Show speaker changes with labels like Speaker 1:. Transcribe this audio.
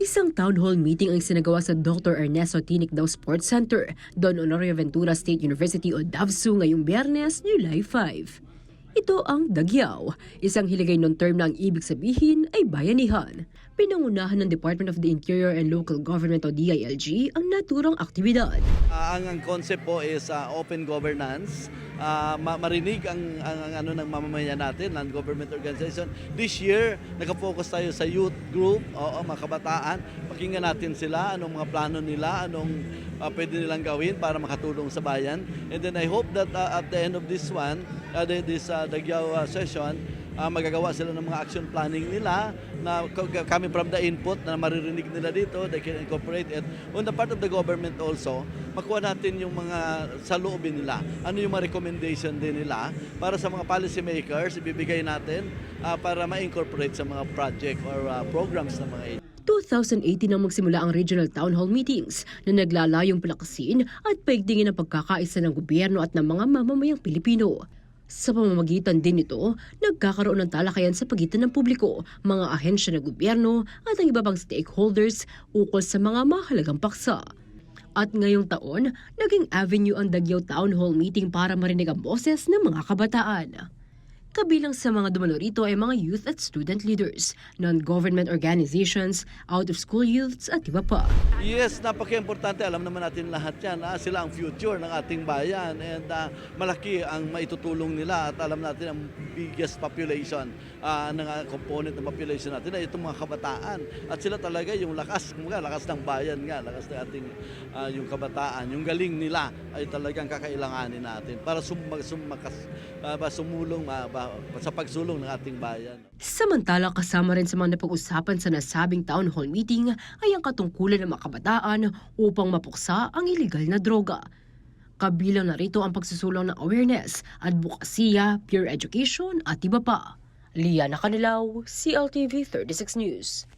Speaker 1: Isang town hall meeting ang sinagawa sa Dr. Ernesto Tinicdaw Sports Center, Don Honorio Ventura State University o DAVSU ngayong biyernes, July 5. Ito ang Dagyaw, isang hiligay non term na ang ibig sabihin ay bayanihan. Pinangunahan ng Department of the Interior and Local Government o DILG ang naturang aktibidad.
Speaker 2: Ah, ang, ang concept po is ah, open governance. Ma- marinig ang, ang, ang ano ng mamamayan natin, non-government organization. This year, nakafocus tayo sa youth group, oo, mga kabataan. Pakinggan natin sila, anong mga plano nila, anong ah, pwede nilang gawin para makatulong sa bayan. And then I hope that ah, at the end of this one, uh, this uh, Dagyao ah, session, ah, magagawa sila ng mga action planning nila na k- coming from the input na maririnig nila dito, they can incorporate it. On the part of the government also, makuha natin yung mga sa loobin nila. Ano yung mga recommendation din nila para sa mga policy makers, ibibigay natin ah, para ma-incorporate sa mga project or ah, programs ng mga agency.
Speaker 1: 2018 nang magsimula ang regional town hall meetings na naglalayong palakasin at paigtingin ang pagkakaisa ng gobyerno at ng mga mamamayang Pilipino. Sa pamamagitan din nito, nagkakaroon ng talakayan sa pagitan ng publiko, mga ahensya ng gobyerno at ang iba pang stakeholders ukol sa mga mahalagang paksa. At ngayong taon, naging avenue ang Daguao Town Hall Meeting para marinig ang boses ng mga kabataan. Kabilang sa mga dumalo rito ay mga youth at student leaders, non-government organizations, out-of-school youths at iba pa.
Speaker 2: Yes, napaka-importante. Alam naman natin lahat yan. ah, sila ang future ng ating bayan and ah, malaki ang maitutulong nila at alam natin ang biggest population ah, ng ah, component ng population natin ay itong mga kabataan. At sila talaga yung lakas, kumbaga, lakas ng bayan nga, lakas ng ating ah, yung kabataan. Yung galing nila ay talagang kakailanganin natin para sum, sumakas, ah, ba, sumulong ah, sa pagsulong ng ating bayan.
Speaker 1: Samantala kasama rin sa mga napag-usapan sa nasabing town hall meeting ay ang katungkulan ng mga kabataan upang mapuksa ang iligal na droga. Kabilang na rito ang pagsusulong ng awareness, advokasya, peer education at iba pa. Liana Kanilaw, CLTV 36 News.